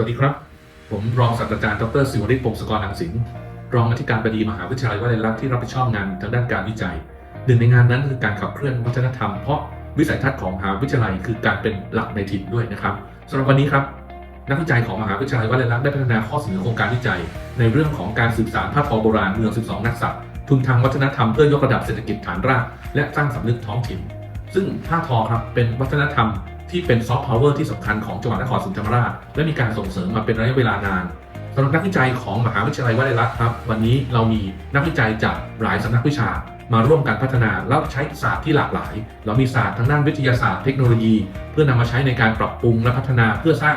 สวัสดีครับ ผมรองศาสตราจารย์ดรศิวริศพงศกรอังสินรองอธิการบดีมหาวิทยาลัยวลัยลักษณ์ที่รับผิดชอบงานทางด้านการวิจัย หนึ่งในงานนั้นคือการขับเคลื่อนวัฒนธรรม เพราะวิสัยทัศน์ของมหาวิทยาลัยคือการเป็นหลักในถิ่นด้วยนะครับสำหรับวันนี้ครับ นักวิจัยของมหาวิทยาลัยวลัยลักษณ์ได้พัฒนาข้อเสนอโครงการวิจัย ในเรื่องของการสืบสานผ้าทอโบราณเมือง 12 นักษัตริย์ทุนทางวัฒนธรรมเพื่อยกระดับเศรษฐกิจฐานรากและสร้างสำนึกท้องถิ่น ซึ่งผ้าทอครับเป็นวัฒนธรรม ที่เป็นซอฟต์พาวเวอร์ที่สำคัญของจังหวัดนครศรีธรรมราชและมีการส่งเสริมมาเป็นระยะเวลานานสำหรับนักวิจัยของมหาวิทยาลัยวลัยลักษณ์ครับ วันนี้เรามีนักวิจัยจากหลายสำนักวิชา มาร่วมกันพัฒนาแล้วใช้ศาสตร์ที่หลากหลาย เรามีศาสตร์ทางด้านวิทยาศาสตร์เทคโนโลยี เพื่อนำมาใช้ในการปรับปรุงและพัฒนาเพื่อสร้าง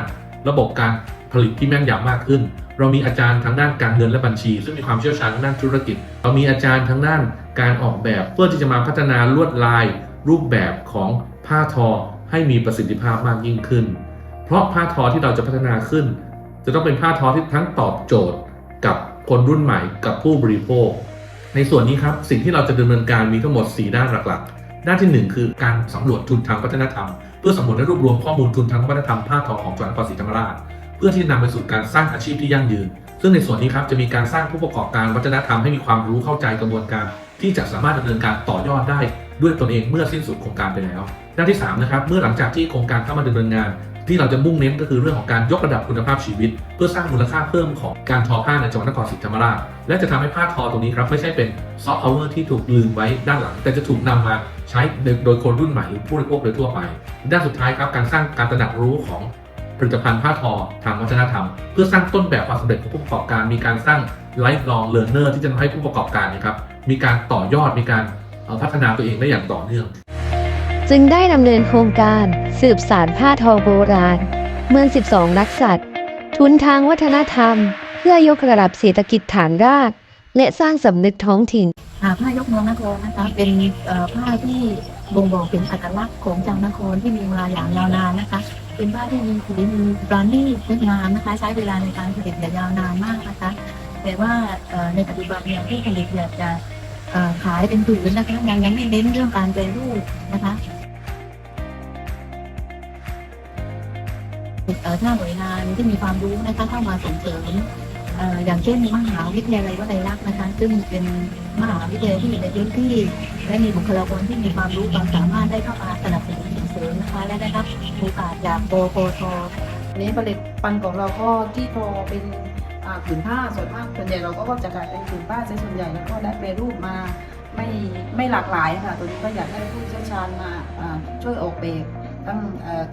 ระบบการผลิตที่แม่นยำมากขึ้น เรามีอาจารย์ทางด้านการเงินและบัญชี ซึ่งมีความเชี่ยวชาญทางด้านธุรกิจ เรามีอาจารย์ทางด้านการออกแบบเพื่อที่จะมาพัฒนาลวดลาย รูปแบบของผ้าทอ ให้มีประสิทธิภาพมากยิ่งขึ้น เพราะผ้าทอที่เราจะพัฒนาขึ้น จะต้องเป็นผ้าทอที่ทั้งตอบโจทย์กับคนรุ่นใหม่กับผู้บริโภค ในส่วนนี้ครับสิ่งที่เราจะดำเนินการมีทั้งหมด 4 ด้านหลักๆ ด้านทีหนึ่1 คือการสำรวจทุนทางวัฒนธรรม เพื่อสำรวจและรวบรวมข้อมูลทุนทางวัฒนธรรมผ้าทอของจังหวัดนครศรีธรรมราชเพื่อที่จะนำไปสู่การสร้างอาชีพที่ยั่งยืน ซึ่งในส่วนนี้ครับจะมีการสร้างผู้ประกอบการวัฒนธรรมให้มีความรู้เข้าใจกระบวนการที่จะสามารถดำเนินการต่อยอดได้ ด้วยตนเองเมื่อสิ้นสุดโครงการไปแล้วด้านที่3นะครับเมื่อหลังจากที่โครงการเข้ามาดำเนินงาน ที่เราจะมุ่งเน้นก็คือเรื่องของการยกระดับคุณภาพชีวิต เพื่อสร้างมูลค่าเพิ่มของการทอผ้าในจังหวัดนครศรีธรรมราชและจะทำให้ผ้าทอตรงนี้ครับไม่ใช่เป็นซอฟต์พาวเวอร์ที่ถูกลืมไว้ด้านหลัง แต่จะถูกนำมาใช้โดยคนรุ่นใหม่หรือผู้บริโภคโดยทั่วไป ด้านสุดท้ายครับการสร้างการตระหนักรู้ของผลิตภัณฑ์ผ้าทอทางวัฒนธรรม เพื่อสร้างต้นแบบความสำเร็จของผู้ประกอบการ มีการสร้าง lifelong learner ที่จะทำให้ผู้ประกอบการนะครับมีการต่อยอดมีการ พัฒนาตัวเองได้อย่างต่อเนื่อง จึงได้ดำเนินโครงการสืบสารผ้าทอโบราณ เมือง 12 นักษัตริย์ทุนทางวัฒนธรรม เพื่อยกระดับเศรษฐกิจฐานราก และสร้างสำนึกท้องถิ่นอ่าผ้ายกเมืองนครนะคะเป็นเอ่อผ้าที่บ่งบอกถึงอัตลักษณ์ของจังหวัดนครที่มีมาอย่างยาวนานนะคะ เป็นผ้าที่มีสีมือปราณีตงดงามนะคะ ใช้เวลาในการผลิตเนี่ยยาวนานมากนะคะ แต่ว่าเอ่อในปัจจุบันเนี่ยผู้ผลิตอยากจะเอ่อ ขายเป็นผืนนะคะยังยังไม่เน้นเรื่องการแปรรูปนะคะถ้าหน่วยงานที่มีความรู้นะคะเข้ามาส่งเสริมออย่างเช่นมหาวิทยาลัยวลัยลักษณ์นะคะ ซึ่งเป็นมหาวิทยาลัยที่อยู่ในพื้นที่และมีบุคลากรที่มีความรู้ความสามารถได้เข้ามาสนับสนุนส่งเสริมนะคะและได้รับโอกาสจากโบโพทอันนี้ผลิตภัณฑ์ของเราก็ที่ทอเป็น ผืนผ้าส่วนมากส่วนใหญ่เราก็จะขายเป็นผืนผ้าซะส่วนใหญ่แล้วก็ได้แปรรูปมาไม่ไม่หลากหลายค่ะตัวนี้ก็อยากให้ผู้เชี่ยวชาญมาช่วยออกแบบทั้ง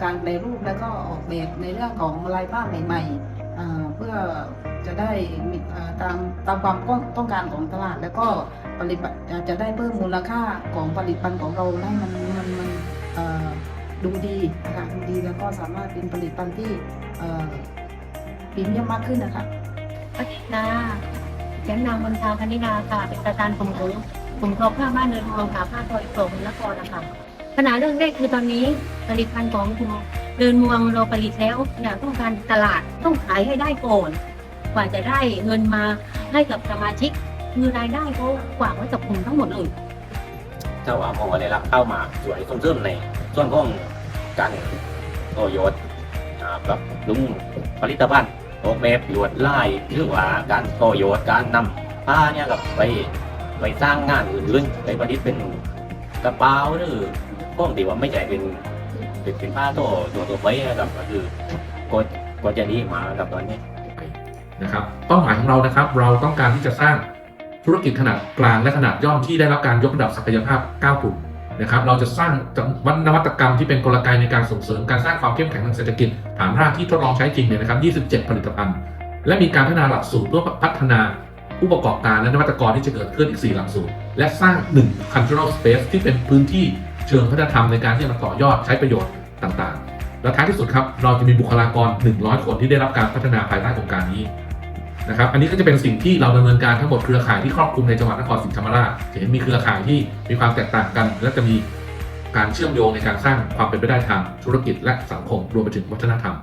การแปรรูปแล้วก็ออกแบบในเรื่องของลายผ้าใหม่ๆเพื่อจะได้ตามตามความต้องการของตลาด แล้วก็ผลิตจะได้เพิ่มมูลค่าของผลิตภัณฑ์ของเราให้มันมันมันดูดีนะคะดูดีแล้วก็สามารถเป็นผลิตภัณฑ์ที่เอ่อพรีเมียมมากขึ้นนะคะ พัฒนาแก้มนางบนทาคณินาค่ะ เป็นประธานกลุ่มรู้กลุ่มทอผ้าบ้านเดินทองค่ะผ้าทออีกโงนครนะคะขณะเรื่องแรกคือตอนนี้ผลิตภัณฑ์ของคุณเดินมืองเราผลิตแล้วเนี่ยต้องการตลาดต้องขายให้ได้ก่อนกว่าจะได้เงินมาให้กับสมาชิกคือรายได้เขากว่าไว้กับกลุ่มทั้งหมดเลยเจ้าอาพอได้รับเข้ามาสวยส่งเสริมในส่วนของการโตโยนอาปรับปรุงผลิตภัณฑ์ ออกแบบลวดลายหรือว่าการโตโยนการนำผ้าเนี่ยกับไปไปสร้างงานอื่นๆไปประดิษฐ์เป็นกระเป๋าหรือพวกที่ว่าไม่ใช่เป็นเป็นเป็นผ้าตัวตัวตัวไปนะครับก็คือก็ก็จะดีมากับตอนนี้นะครับเป้าหมายของเรานะครับ เราต้องการที่จะสร้างธุรกิจขนาดกลางและขนาดย่อมที่ได้รับการยกระดับศักยภาพก้าวกลุ่ม นะครับเราจะสร้างนวัตกรรมที่เป็นกลไกในการส่งเสริมการสร้างความเข้มแข็งทางเศรษฐกิจ ฐานรากที่ทดลองใช้จริงเนี่ยนะครับ 27 ผลิตภัณฑ์ และมีการพัฒนาหลักสูตรเพื่อพัฒนาผู้ประกอบการและนวัตกรที่จะเกิดขึ้นอีก 4 หลักสูตร และสร้าง 1 cultural space ที่เป็นพื้นที่เชิงพัฒนธรรมในการที่จะมาต่อยอดใช้ประโยชน์ต่างๆ และท้ายที่สุดครับเราจะมีบุคลากร 100 คนที่ได้รับการพัฒนาภายใต้โครงการนี้ นะครับอันนี้ก็จะเป็นสิ่งที่เราดำเนินการทั้งหมดเครือข่ายที่ครอบคลุมในจังหวัดนครศรีธรรมราชจะเห็นมีเครือข่ายที่มีความแตกต่างกัน และจะมีการเชื่อมโยงในการสร้างความเป็นไปได้ทางธุรกิจและสังคมรวมไปถึงวัฒนธรรม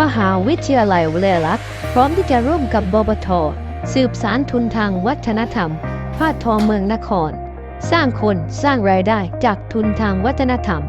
มหาวิทยาลัยวลัยลักษ์พร้อมที่จะร่วมกับบปทสืบสารทุนทางวัฒนธรรมผ้าทอเมืองนคร สร้างคนสร้างรายได้จากทุนทางวัฒนธรรม